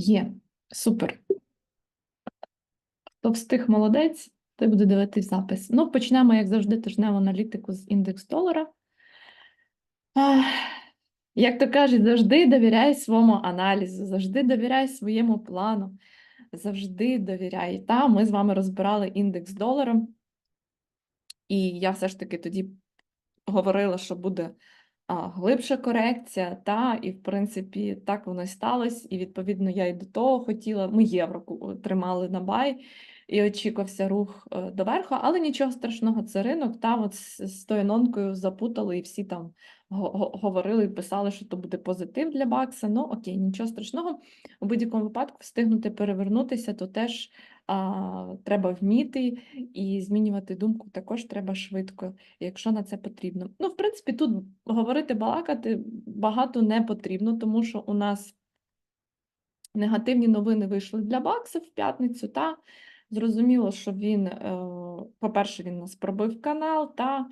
Є. Супер. Хто встиг молодець, той буде дивитись запис. Ну, почнемо, як завжди, тижневу аналітику з індекс долара. Як то кажуть, завжди довіряй своєму аналізу, завжди довіряй своєму плану, завжди довіряй. Та ми з вами розбирали індекс долара, і я все ж таки тоді говорила, що буде глибша корекція, та, і в принципі так воно і сталося. І відповідно я і до того хотіла. Ми євро тримали на бай, і очікувався рух е, доверху, але нічого страшного, це ринок. Та от з, тою нонкою запутали, і всі там го- го- говорили і писали, що то буде позитив для Бакса. Ну окей, нічого страшного. У будь-якому випадку встигнути перевернутися, то теж а, треба вміти і змінювати думку також треба швидко, якщо на це потрібно. Ну, в принципі, тут говорити, балакати багато не потрібно, тому що у нас негативні новини вийшли для Бакса в п'ятницю. Та зрозуміло, що він, е, по-перше, він нас пробив канал, та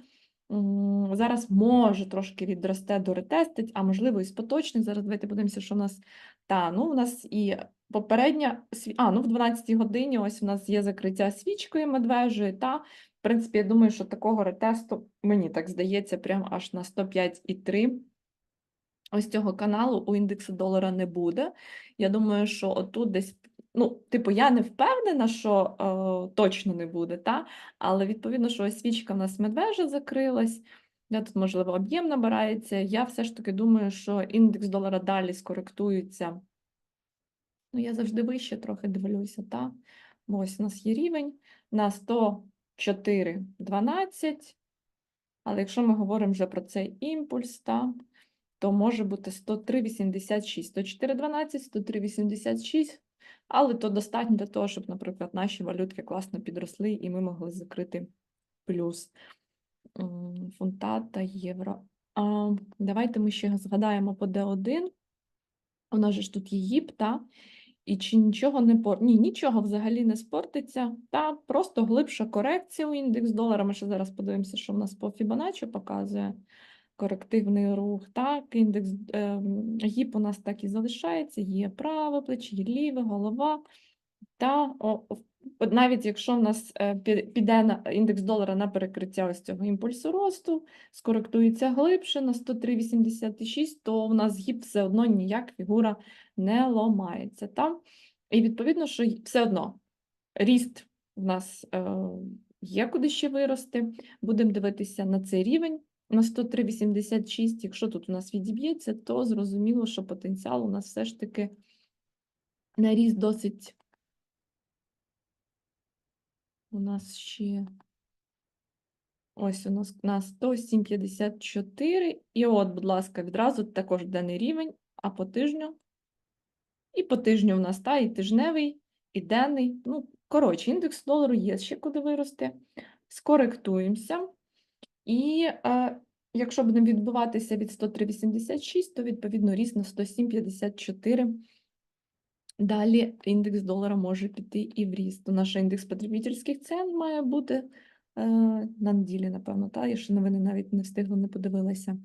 зараз може трошки відросте до ретестить, а можливо і з поточних. Зараз давайте подивимося, що у нас та ну у нас і попередня а, ну в 12 годині ось у нас є закриття свічкою медвежої. Та в принципі, я думаю, що такого ретесту мені так здається, прямо аж на 105,3 ось цього каналу у індексу долара не буде. Я думаю, що отут десь, ну, типу, я не впевнена, що е, точно не буде, та? але відповідно, що ось свічка в нас медвежа закрилась. Я тут, можливо, об'єм набирається. Я все ж таки думаю, що індекс долара далі скоректується. Ну, я завжди вище трохи дивлюся, та? Ось у нас є рівень на 104,12. Але якщо ми говоримо вже про цей імпульс, та, то може бути 103,86, 104,12, 103,86, але то достатньо для того, щоб, наприклад, наші валютки класно підросли і ми могли закрити плюс фунта та євро. А, давайте ми ще згадаємо по D1. У нас же ж тут є ЄІП, та? І чи нічого не пор... Ні, нічого взагалі не спортиться, та просто глибша корекція у індекс долара. Ми ще зараз подивимося, що в нас по Fibonacci показує корективний рух. Так, індекс е, ГІП у нас так і залишається, є праве плече, є ліве, голова. Та о, от навіть якщо в нас е, піде на індекс долара на перекриття ось цього імпульсу росту, скоректується глибше на 103,86, то в нас гіп все одно ніяк фігура не ломається. Та? І відповідно, що все одно ріст в нас е, є куди ще вирости. Будемо дивитися на цей рівень на 103,86. Якщо тут у нас відіб'ється, то зрозуміло, що потенціал у нас все ж таки на ріст досить. У нас ще ось у нас на 107,54. І от, будь ласка, відразу також денний рівень, а по тижню. І по тижню в нас та і тижневий, і денний. Ну, коротше, індекс долару є ще куди вирости. Скоректуємося. І е, якщо будемо відбуватися від 103,86, то відповідно ріст на 107,54. Далі індекс долара може піти і в ріст. То наш індекс потребительських цін має бути е, на неділі, напевно, та? я новини навіть не встигла, не подивилася.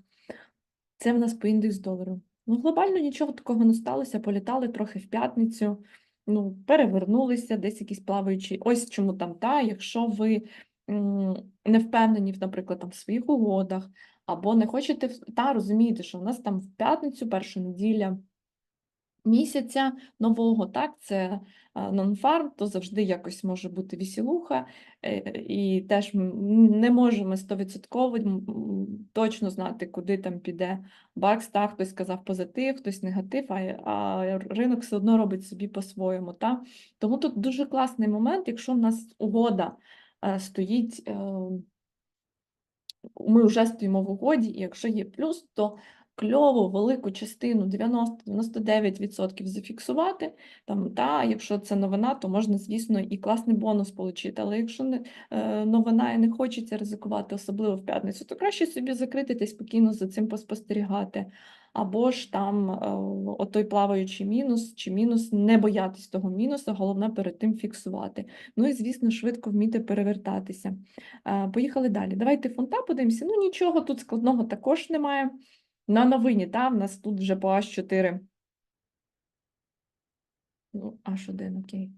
Це в нас по індекс долару. Ну, глобально нічого такого не сталося, політали трохи в п'ятницю, ну, перевернулися, десь якісь плаваючі. Ось чому там та, якщо ви не впевнені, наприклад, там, в своїх угодах, або не хочете, та розумієте, що в нас там в п'ятницю, перша неділя місяця нового, так, це нонфарм, то завжди якось може бути вісілуха, е, і теж не можемо стовідсотково точно знати, куди там піде бакс, так, хтось сказав позитив, хтось негатив, а, ринок все одно робить собі по-своєму. Тому тут дуже класний момент, якщо в нас угода е, стоїть, е, ми вже стоїмо в угоді, і якщо є плюс, то кльово велику частину 90-99% зафіксувати. Там, та, якщо це новина, то можна, звісно, і класний бонус отримати. Але якщо не е, новина і не хочеться ризикувати, особливо в п'ятницю, то краще собі закрити та спокійно за цим поспостерігати. Або ж там е, отой плаваючий мінус чи мінус, не боятись того мінусу, головне перед тим фіксувати. Ну і, звісно, швидко вміти перевертатися. Е, Поїхали далі. Давайте фунта подивимося. Ну, нічого тут складного також немає. На новині, та, в нас тут вже по H4 Ну, H1, окей.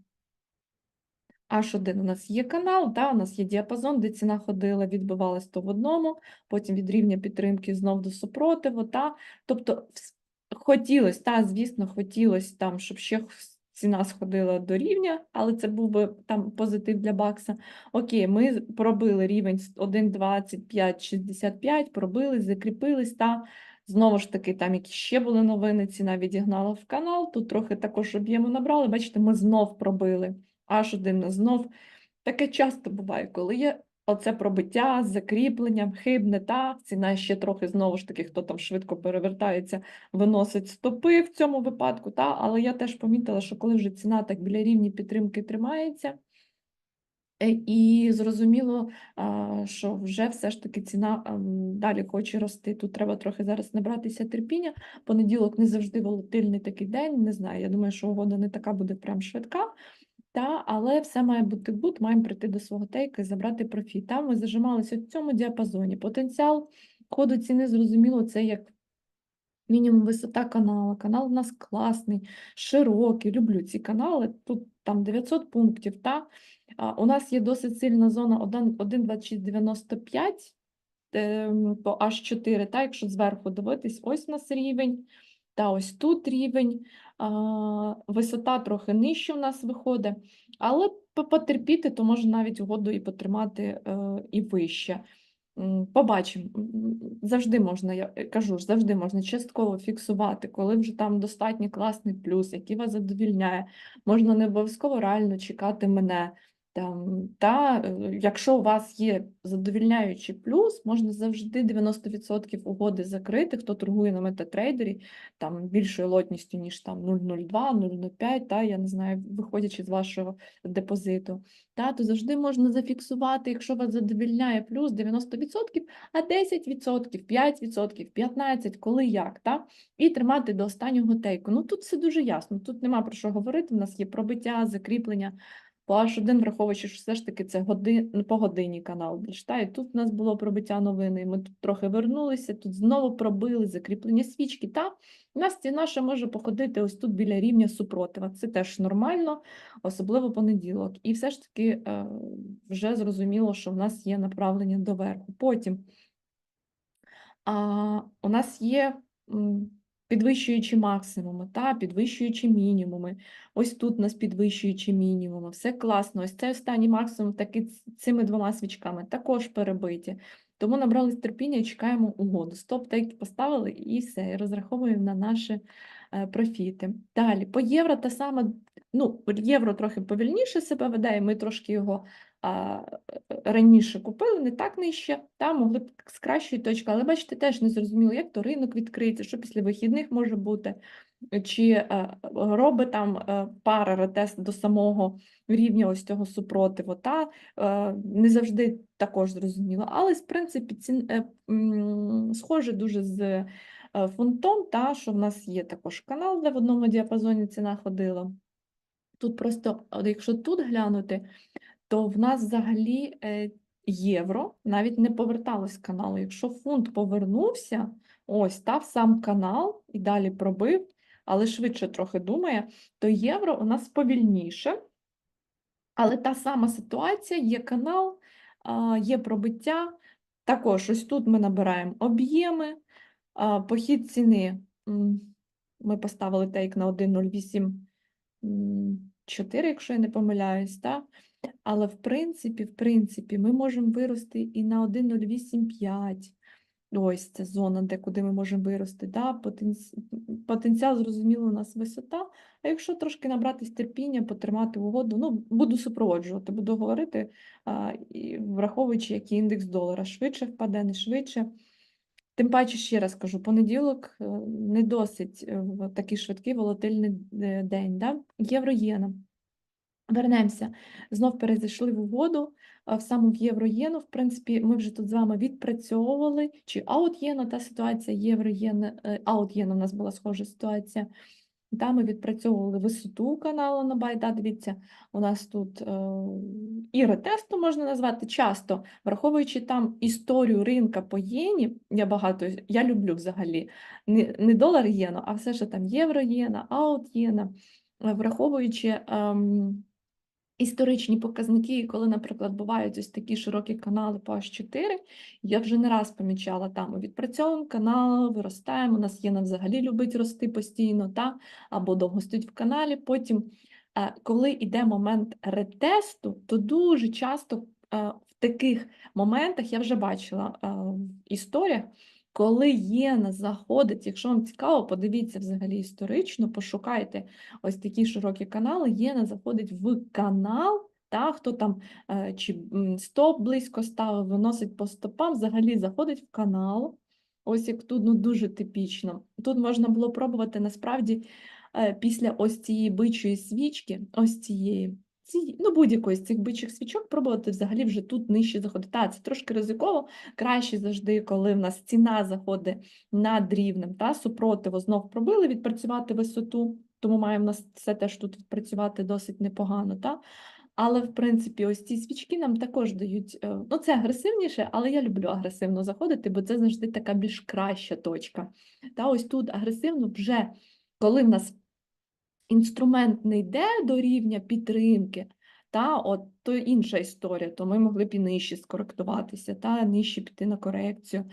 H1 у нас є канал, да, у нас є діапазон, де ціна ходила, відбивалась то в одному, потім від рівня підтримки знов до супротиву. Та, тобто хотілося, та, звісно, хотілося там, щоб ще ціна сходила до рівня, але це був би там позитив для бакса. Окей, ми пробили рівень с- 1,2565, пробили, закріпились, та знову ж таки, там які ще були новини, ціна відігнала в канал, тут трохи також об'єму набрали, бачите, ми знов пробили. Аж один знов. Таке часто буває, коли є оце пробиття з закріпленням, хибне так, ціна ще трохи знову ж таки, хто там швидко перевертається, виносить стопи в цьому випадку. Та, але я теж помітила, що коли вже ціна так біля рівні підтримки тримається, і зрозуміло, що вже все ж таки ціна далі хоче рости. Тут треба трохи зараз набратися терпіння. Понеділок не завжди волатильний такий день. Не знаю. Я думаю, що угода не така буде прям швидка. Та, але все має бути гуд, маємо прийти до свого тейка і забрати профіт. Там ми зажималися в цьому діапазоні. Потенціал ходу ціни, зрозуміло, це як мінімум висота каналу. Канал у нас класний, широкий, люблю ці канали. Тут там 900 пунктів. Та? А, у нас є досить сильна зона 1,2695 ем, по H4, та, якщо зверху дивитись, ось у нас рівень. Та ось тут рівень, а, висота трохи нижче в нас виходить, але потерпіти, то може навіть угоду і потримати е, і вище. Побачимо. Завжди можна, я е, кажу завжди можна частково фіксувати, коли вже там достатньо класний плюс, який вас задовільняє. Можна не обов'язково реально чекати мене. Там, та, е, якщо у вас є задовільняючий плюс, можна завжди 90% угоди закрити, хто торгує на метатрейдері, там більшою лотністю, ніж там 0,02, 0,05, та, я не знаю, виходячи з вашого депозиту. Та, то завжди можна зафіксувати, якщо вас задовільняє плюс 90%, а 10%, 5%, 15%, коли як, та? і тримати до останнього тейку. Ну тут все дуже ясно, тут нема про що говорити, у нас є пробиття, закріплення. По H1, враховуючи, що все ж таки це годин, по годині канал більш. Та? І тут у нас було пробиття новини, ми тут трохи вернулися, тут знову пробили закріплення свічки. Та? У нас ціна ще може походити ось тут біля рівня супротива. Це теж нормально, особливо понеділок. І все ж таки е, вже зрозуміло, що в нас є направлення доверху. Потім а, у нас є м, підвищуючі максимуми, та, підвищуючі мінімуми. Ось тут нас підвищуючі мінімуми. Все класно. Ось цей останній максимум таки цими двома свічками також перебиті. Тому набрали терпіння і чекаємо угоду. Стоп тейк поставили і все, і розраховуємо на наші е, профіти. Далі, по євро та саме, ну, євро трохи повільніше себе веде, і ми трошки його раніше купили, не так нижче, там могли б з кращої точки, але бачите, теж не зрозуміло, як то ринок відкриється, що після вихідних може бути, чи е, робить там е, пара ретест до самого рівня ось цього супротиву, та е, не завжди також зрозуміло, але в принципі цін, схоже дуже з фунтом, та що в нас є також канал, де в одному діапазоні ціна ходила. Тут просто, якщо тут глянути, то в нас взагалі е, євро навіть не поверталось каналу. Якщо фунт повернувся, ось став сам канал і далі пробив, але швидше трохи думає, то євро у нас повільніше. Але та сама ситуація, є канал, є пробиття. Також ось тут ми набираємо об'єми, похід ціни. Ми поставили тейк на 1,08,4, якщо я не помиляюсь, так? Але в принципі, в принципі, ми можемо вирости і на 1,085. Ось це зона, де куди ми можемо вирости. Да? Потенці... Потенціал, зрозуміло, у нас висота. А якщо трошки набратись терпіння, потримати угоду, ну, буду супроводжувати, буду говорити, а, і враховуючи, який індекс долара швидше впаде, не швидше. Тим паче, ще раз кажу, понеділок е, не досить е, такий швидкий волатильний е, день. Да? Євро-єна. Вернемося. Знов перезайшли в угоду, в саму в євро-єну. В принципі, ми вже тут з вами відпрацьовували, чи аут-єна, та ситуація євро-єна, е, аут-єна у нас була схожа ситуація. Там ми відпрацьовували висоту каналу на бай. Да, дивіться, у нас тут е, і ретесту можна назвати часто, враховуючи там історію ринка по єні, я багато, я люблю взагалі не, не долар єну, а все, що там євро-єна, аут-єна. е, враховуючи ем, історичні показники, коли, наприклад, бувають ось такі широкі канали по H4, я вже не раз помічала там відпрацьовуємо канал, виростаємо, у нас є на взагалі любить рости постійно, та, або довго стоїть в каналі. Потім, е, коли йде момент ретесту, то дуже часто е, в таких моментах я вже бачила е, в історіях, коли єна заходить, якщо вам цікаво, подивіться взагалі історично, пошукайте ось такі широкі канали, єна заходить в канал, та, хто там е, чи стоп близько ставив, виносить по стопам, взагалі заходить в канал. Ось як тут ну, дуже типічно. Тут можна було пробувати насправді е, після ось цієї бичої свічки, ось цієї, ці, ну будь-якої з цих бичих свічок, пробувати взагалі вже тут нижче заходити. Так, це трошки ризиково, краще завжди, коли в нас ціна заходить над рівнем, та супротиву знов пробили відпрацювати висоту, тому має в нас все теж тут відпрацювати досить непогано. Та? Але, в принципі, ось ці свічки нам також дають, е, ну це агресивніше, але я люблю агресивно заходити, бо це завжди така більш краща точка. Та ось тут агресивно вже, коли в нас інструмент не йде до рівня підтримки, та, от, то інша історія, то ми могли б і нижче скоректуватися, та, нижче піти на корекцію,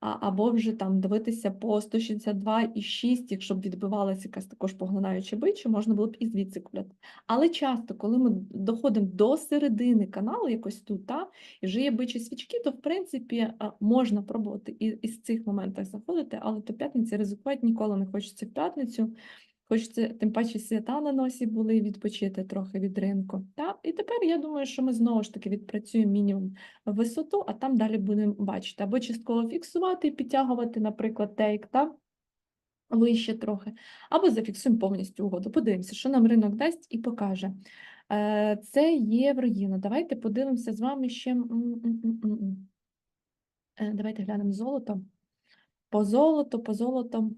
а, або вже там дивитися по 162,6, якщо б відбивалася якась також поглинаюча бича, можна було б і звідси купляти. Але часто, коли ми доходимо до середини каналу, якось тут, та, і вже є бичі свічки, то в принципі можна пробувати і із цих моментах заходити, але до п'ятниці ризикувати ніколи не хочеться в п'ятницю. Хочеться, тим паче свята на носі були, відпочити трохи від ринку. Та? І тепер я думаю, що ми знову ж таки відпрацюємо мінімум висоту, а там далі будемо бачити. Або частково фіксувати і підтягувати, наприклад, тейк, та? вище трохи, або зафіксуємо повністю угоду. Подивимося, що нам ринок дасть і покаже. Е, Це євро-єна. Давайте подивимося з вами ще. Е, Давайте глянемо золото. По золоту, по золоту.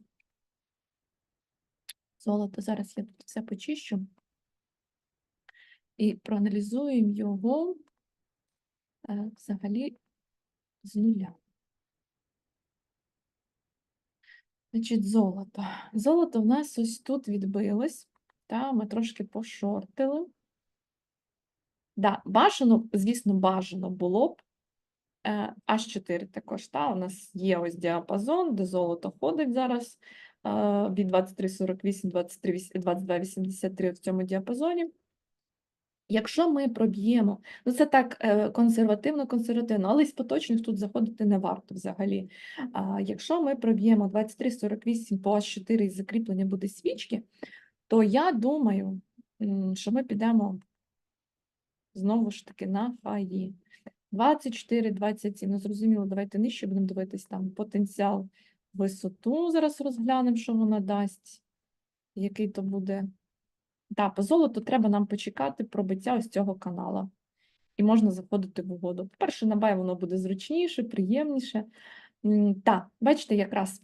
Золото. Зараз я тут все почищу і проаналізуємо його е, взагалі з нуля. Значить, золото. Золото в нас ось тут відбилось, та ми трошки пошортили. Да, бажано, звісно, бажано було б е, H4 також. Та, у нас є ось діапазон, де золото ходить зараз від 23,48, 23, 22,83 в цьому діапазоні. Якщо ми проб'ємо, ну це так консервативно-консервативно, але з поточних тут заходити не варто взагалі. Якщо ми проб'ємо 23,48 по H4 і закріплення буде свічки, то я думаю, що ми підемо знову ж таки на хаї. 24, 27, ну зрозуміло, давайте нижче будемо дивитись там потенціал висоту. Зараз розглянемо, що вона дасть, який то буде. Так, по золоту треба нам почекати пробиття ось цього канала. І можна заходити в угоду. По-перше, на бай воно буде зручніше, приємніше. Так, бачите, якраз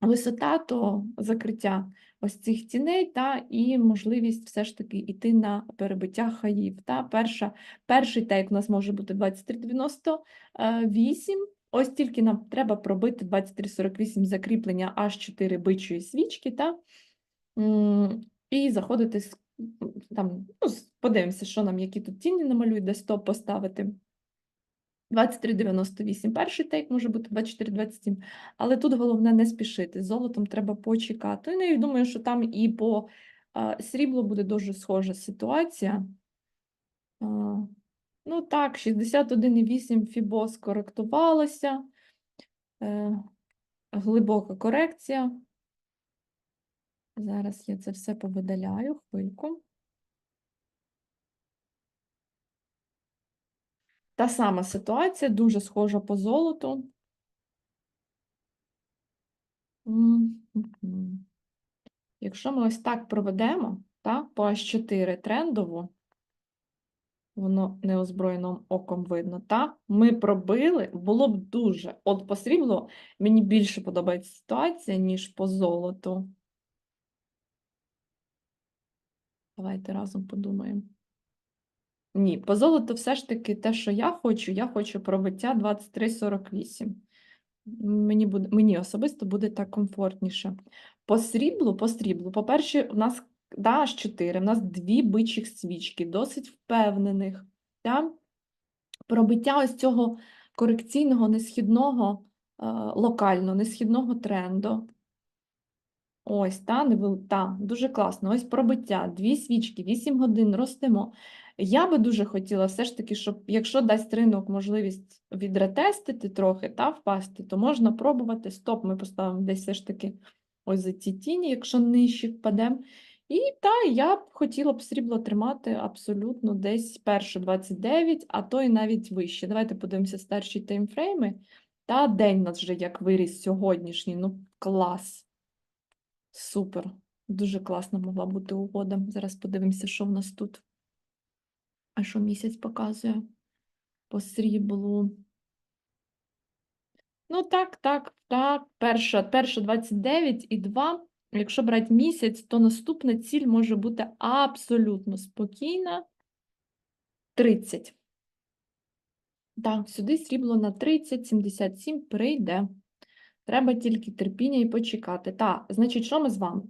висота то закриття ось цих ціней, та і можливість все ж таки йти на перебиття хаїв. Та перша, перший тейк у нас може бути 23,98. Ось тільки нам треба пробити 23,48 закріплення аж 4 бичої свічки. Та, і заходити там, ну, подивимося, що нам, які тут ціни намалюють, де стоп поставити. 23,98 перший тейк може бути 24,27, але тут головне не спішити. З золотом треба почекати. Ну і думаю, що там і по сріблу буде дуже схожа ситуація. Ну так, 61,8 Фібо скоректувалося. Е, глибока корекція. Зараз я це все повидаляю, хвильку. Та сама ситуація, дуже схожа по золоту. Якщо ми ось так проведемо, так, по H4 трендово, воно неозброєним оком видно, так, ми пробили, було б дуже. От по сріблу мені більше подобається ситуація, ніж по золоту. Давайте разом подумаємо. Ні, по золоту все ж таки те, що я хочу, я хочу пробиття 23,48. Мені буде, мені особисто буде так комфортніше. По сріблу, по сріблу, по-перше, у нас да, аж 4. У нас дві бичих свічки, досить впевнених. Да? Пробиття ось цього корекційного несхідного, е, локально несхідного тренду. Ось, та, невел... та, дуже класно. Ось пробиття, дві свічки, 8 годин ростемо. Я би дуже хотіла все ж таки, щоб якщо дасть ринок можливість відретестити трохи та впасти, то можна пробувати. Стоп, ми поставимо десь все ж таки ось за ці тіні, якщо нижче впадемо. І та, я б хотіла б срібло тримати абсолютно десь перше 29, а то і навіть вище. Давайте подивимося старші таймфрейми. Та день у нас вже як виріс сьогоднішній. Ну, клас. Супер. Дуже класна могла бути угода. Зараз подивимося, що в нас тут. А що місяць показує по сріблу. Ну, так, так, так. Перша, перша 29 і 2. Якщо брати місяць, то наступна ціль може бути абсолютно спокійна. 30. Так, сюди срібло на 30, 77 прийде. Треба тільки терпіння і почекати. Так, значить, що ми з вами?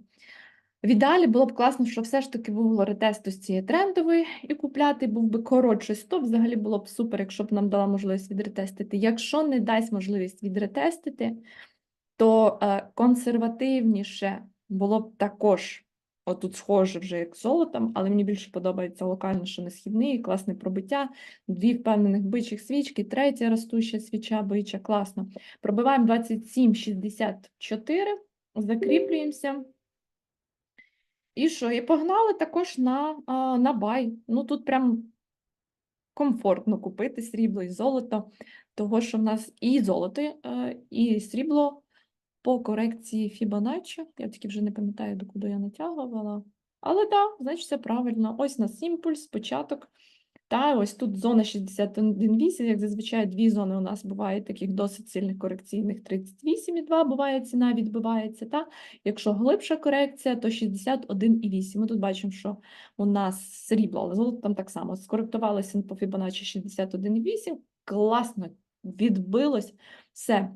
В ідеалі було б класно, що все ж таки було ретест ось цієї трендової і купляти був би коротший стоп. Взагалі було б супер, якщо б нам дала можливість відретестити. Якщо не дасть можливість відретестити, то е, консервативніше було б також. Отут схоже вже як з золотом, але мені більше подобається локально, що не східний, класне пробиття, дві впевнених бичих свічки, третя ростуща свіча бича, класно. Пробиваємо 27,64, закріплюємося. І що? І погнали також на, на бай. Ну тут прям комфортно купити срібло і золото, того, що в нас і золото, е, і срібло по корекції Фібоначчі. Я тільки вже не пам'ятаю, до куди я натягувала. Але так, значить, все правильно. Ось нас імпульс, початок. Та ось тут зона 61,8, як зазвичай дві зони у нас бувають таких досить сильних корекційних 38,2 буває ціна відбивається. Та? Якщо глибша корекція, то 61,8. Ми тут бачимо, що у нас срібло, але золото там так само. Скоректувалося по Fibonacci 61,8, класно відбилось. Все.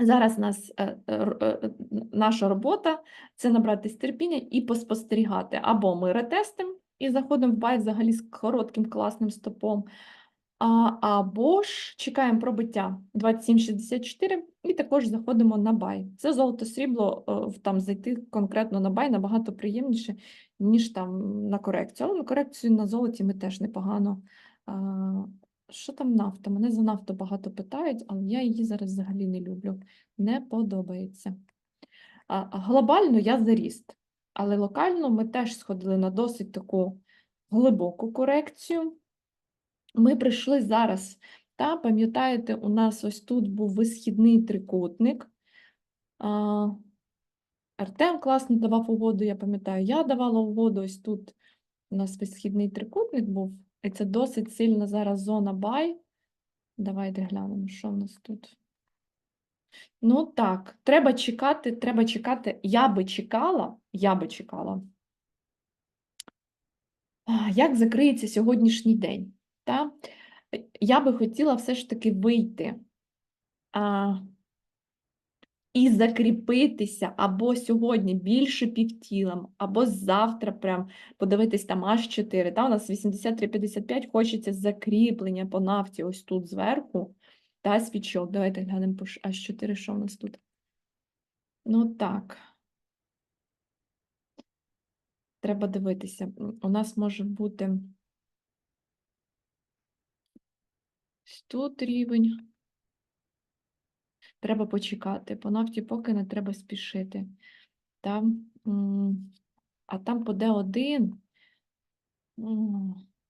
Зараз нас, е, е, е, наша робота це набратись терпіння і поспостерігати. Або ми ретестимо і заходимо в бай взагалі з коротким класним стопом, або ж чекаємо пробиття 27,64 і також заходимо на бай. Це золото срібло, там зайти конкретно на бай набагато приємніше, ніж там на корекцію. Але на корекцію на золоті ми теж непогано. Що там нафта? Мене за нафту багато питають, але я її зараз взагалі не люблю. Не подобається. А глобально я за ріст, але локально ми теж сходили на досить таку глибоку корекцію. Ми прийшли зараз, та пам'ятаєте, у нас ось тут був висхідний трикутник. А, Артем класно давав угоду, я пам'ятаю, я давала угоду. Ось тут у нас висхідний трикутник був, і це досить сильна зараз зона бай. Давайте глянемо, що в нас тут. Ну так, треба чекати, треба чекати. Я би чекала, я би чекала. Як закриється сьогоднішній день? Та? Я би хотіла все ж таки вийти а, і закріпитися або сьогодні більше півтілом, або завтра прям подивитись там аж 4. Та? У нас 83,55, хочеться закріплення по нафті ось тут зверху. Та свічок. Давайте глянемо по аж 4, що в нас тут. Ну так. Треба дивитися. У нас може бути тут рівень. Треба почекати. По нафті поки не треба спішити. Там, а там по Д1.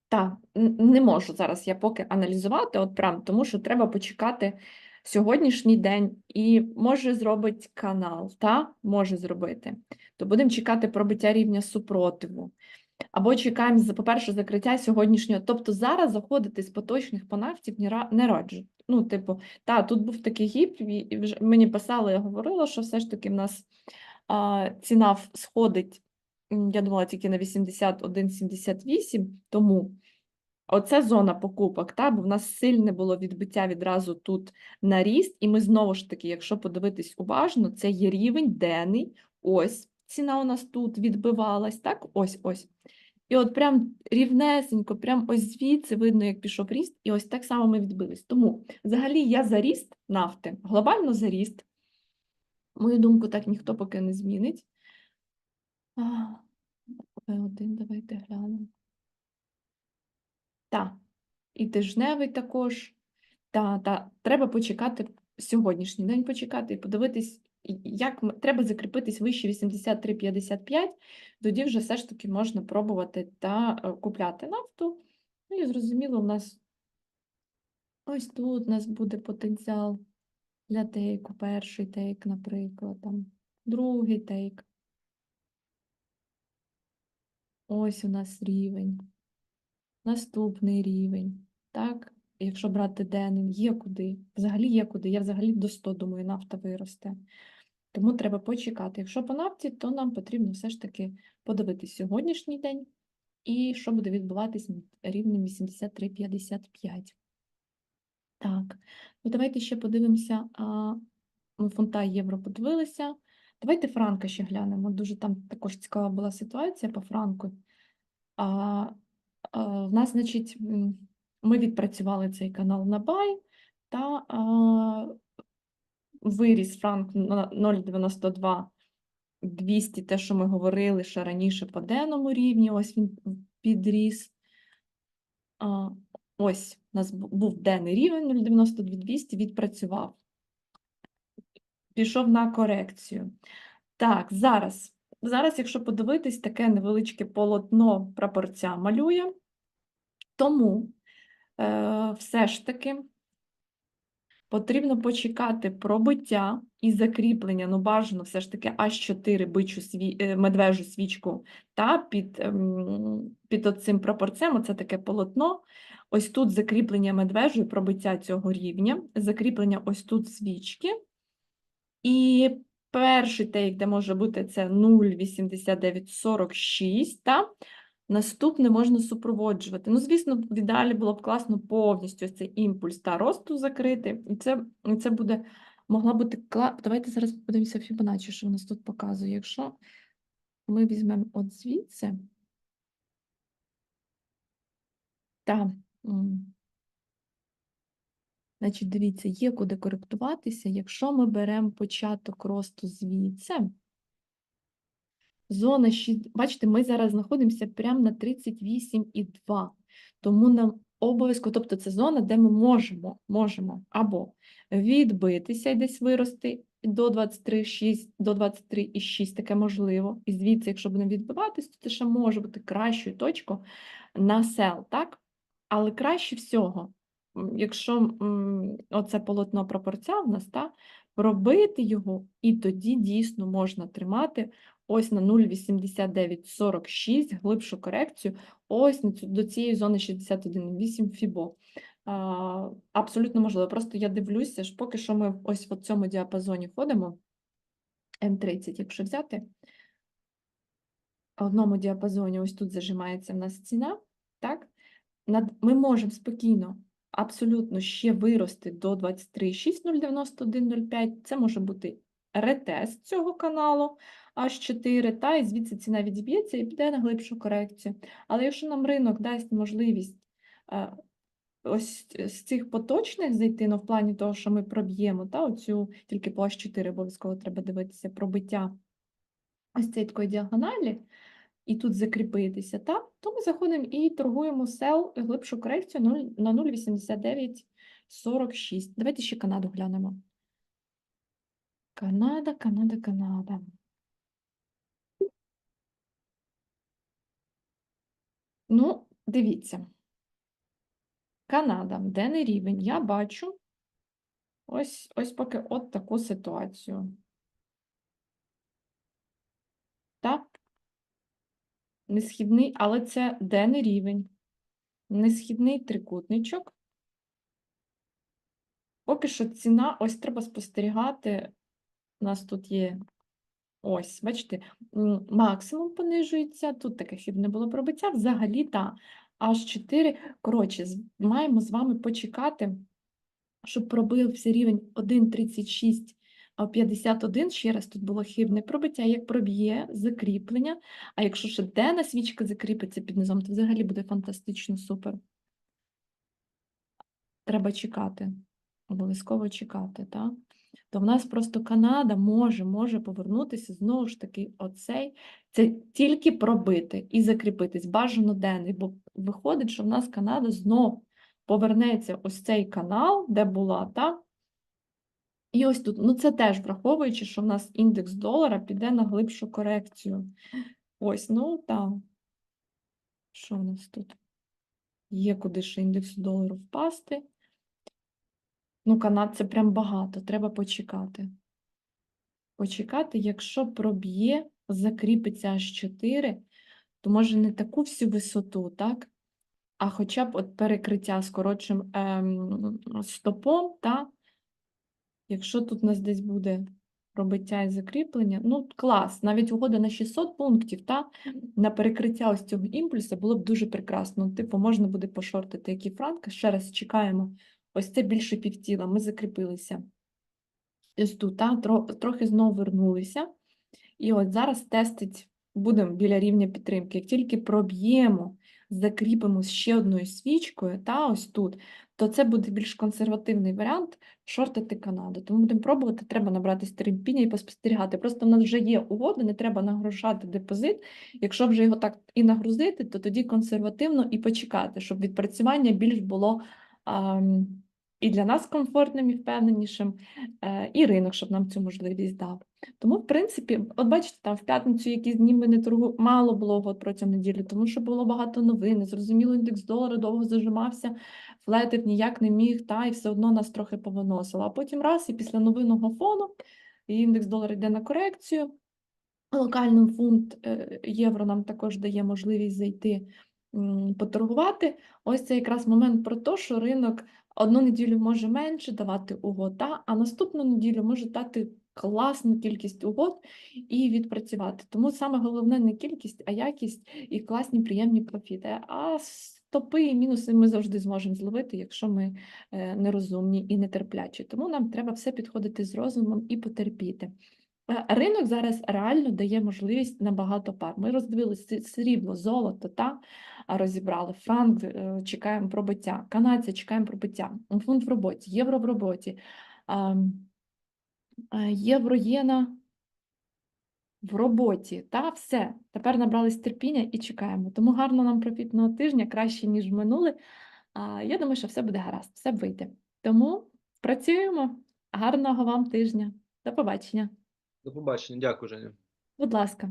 Так, не можу зараз я поки аналізувати, от прям, тому що треба почекати сьогоднішній день і може зробить канал, та? Може зробити. То будемо чекати пробиття рівня супротиву. Або чекаємо, по-перше, закриття сьогоднішнього. Тобто зараз заходити з поточних по не раджу. Ну, типу, та, тут був такий гіп, і вже мені писали, я говорила, що все ж таки в нас а, ціна сходить, я думала, тільки на 81,78, тому оце зона покупок, та, бо в нас сильне було відбиття відразу тут на ріст, і ми знову ж таки, якщо подивитись уважно, це є рівень денний, ось ціна у нас тут відбивалась, так? Ось ось. І от прям рівнесенько, прям ось звідси видно, як пішов ріст, і ось так само ми відбились. Тому взагалі я за ріст нафти, глобально за ріст. Мою думку, так ніхто поки не змінить. Один, давайте глянемо. Так, і тижневий також. Та, та, треба почекати сьогоднішній день почекати і подивитись, як треба закріпитись вище 83,55, тоді вже все ж таки можна пробувати та е, купляти нафту. Ну і зрозуміло, у нас ось тут у нас буде потенціал для тейку, перший тейк, наприклад, там, другий тейк. Ось у нас рівень. Наступний рівень. Так, якщо брати денний, є куди. Взагалі є куди. Я взагалі до 100, думаю, нафта виросте. Тому треба почекати. Якщо по нафті, то нам потрібно все ж таки подивитись сьогоднішній день і що буде відбуватись рівнем 83,55. Так, ну давайте ще подивимося. А, ми фунта євро подивилися. Давайте франка ще глянемо. Дуже там також цікава була ситуація по франку. А, а, в нас, значить, ми відпрацювали цей канал на бай та а, виріс франк на 0,92 200, те, що ми говорили ще раніше по денному рівні, ось він підріс. А, ось у нас був денний рівень 0,92 200, відпрацював. Пішов на корекцію. Так, зараз. Зараз, якщо подивитись, таке невеличке полотно прапорця малює. Тому е, все ж таки потрібно почекати пробиття і закріплення, ну бажано все ж таки аж 4 бичу сві... е, медвежу свічку та під, ем, під оцим прапорцем, оце таке полотно. Ось тут закріплення медвежу і пробиття цього рівня, закріплення ось тут свічки. І перший тейк, де може бути, це 0,8946, та наступне можна супроводжувати. Ну, звісно, в ідеалі було б класно повністю цей імпульс та росту закрити. І це, і це буде, могла бути кла... Давайте зараз подивимося Fibonacci, що у нас тут показує. Якщо ми візьмемо от звідси, та, Значить, дивіться, є куди коректуватися. Якщо ми беремо початок росту звідси, зона 6, бачите, ми зараз знаходимося прямо на 38,2. Тому нам обов'язково, тобто це зона, де ми можемо, можемо або відбитися і десь вирости до 23,6, до 23,6, таке можливо. І звідси, якщо будемо відбиватись, то це ще може бути кращою точкою на сел, так? Але краще всього, якщо оце полотно пропорця в нас, та, пробити його, і тоді дійсно можна тримати ось на 0,8946 глибшу корекцію, ось до цієї зони 61,8 фібо. А, абсолютно можливо. Просто я дивлюся, ж поки що ми ось в цьому діапазоні ходимо, М30, якщо взяти, в одному діапазоні ось тут зажимається в нас ціна, так? Ми можемо спокійно, абсолютно ще вирости до 23,6091,05. Це може бути ретест цього каналу H4, та і звідси ціна відіб'ється і піде на глибшу корекцію. Але якщо нам ринок дасть можливість е, ось з цих поточних зайти, ну, в плані того, що ми проб'ємо, та оцю тільки по H4 обов'язково треба дивитися пробиття ось цієї такої діагоналі, і тут закріпитися, та, то ми заходимо і торгуємо сел глибшу корекцію 0, на 0,8946. Давайте ще Канаду глянемо. Канада, Канада, Канада. Ну, дивіться. Канада, денний рівень, я бачу ось, ось поки от таку ситуацію. Так? Несхідний, але це денний рівень. Несхідний трикутничок. Поки що ціна, ось треба спостерігати. У нас тут є ось, бачите, максимум понижується, тут таке хібне було пробиття, взагалі та аж 4. Коротше, маємо з вами почекати, щоб пробився рівень 1,36, А 51, ще раз, тут було хибне пробиття, як проб'є закріплення. А якщо ще денна свічка закріпиться під низом, то взагалі буде фантастично супер. Треба чекати, обов'язково чекати, так? То в нас просто Канада може, може повернутися знову ж таки оцей, це тільки пробити і закріпитись, бажано денний, бо виходить, що в нас Канада знов повернеться ось цей канал, де була, так? І ось тут, ну це теж враховуючи, що в нас індекс долара піде на глибшу корекцію. Ось, ну так. Що в нас тут? Є куди ще індекс долару впасти. Ну, канад це прям багато, треба почекати. Почекати, якщо проб'є, закріпиться аж 4, то може не таку всю висоту, так? А хоча б от перекриття з коротшим ем, стопом, та? Якщо тут у нас десь буде пробиття і закріплення, ну клас, навіть угода на 600 пунктів, та? На перекриття ось цього імпульсу було б дуже прекрасно. Типу, можна буде пошортити які франки. Ще раз чекаємо. Ось це більше півтіла, ми закріпилися. Ось тут, та? тро- трохи знову вернулися. І от зараз тестить, будемо біля рівня підтримки. Як тільки проб'ємо, закріпимо ще одною свічкою, та ось тут, то це буде більш консервативний варіант шортити Канаду. Тому будемо пробувати, треба набратися терпіння і поспостерігати. Просто в нас вже є угода, не треба нагружати депозит. Якщо вже його так і нагрузити, то тоді консервативно і почекати, щоб відпрацювання більш було ам, і для нас комфортним і впевненішим, е, і ринок, щоб нам цю можливість дав. Тому, в принципі, от бачите, там в п'ятницю якісь дні ми не торгу... мало було угод протягом неділі, тому що було багато новин. Зрозуміло, індекс долара довго зажимався, флетив ніяк не міг, та і все одно нас трохи повиносило. А потім раз, і після новинного фону індекс долара йде на корекцію. Локальний фунт е, євро нам також дає можливість зайти поторгувати. Ось це якраз момент про те, що ринок одну неділю може менше давати угод, та, а наступну неділю може дати класну кількість угод і відпрацювати. Тому саме головне не кількість, а якість і класні приємні профіти. А стопи і мінуси ми завжди зможемо зловити, якщо ми е, нерозумні і нетерплячі. Тому нам треба все підходити з розумом і потерпіти. Е, Ринок зараз реально дає можливість на багато пар. Ми роздивилися срібло, золото, та розібрали. Франк е, чекаємо пробиття, канадця чекаємо пробиття, фунт в роботі, євро в роботі, ам, е, євро єна в роботі. Та все. Тепер набрались терпіння і чекаємо. Тому гарно нам профітного тижня, краще, ніж минуле. А, Я думаю, що все буде гаразд, все вийде. Тому працюємо. Гарного вам тижня. До побачення. До побачення. Дякую, Женя. Будь ласка.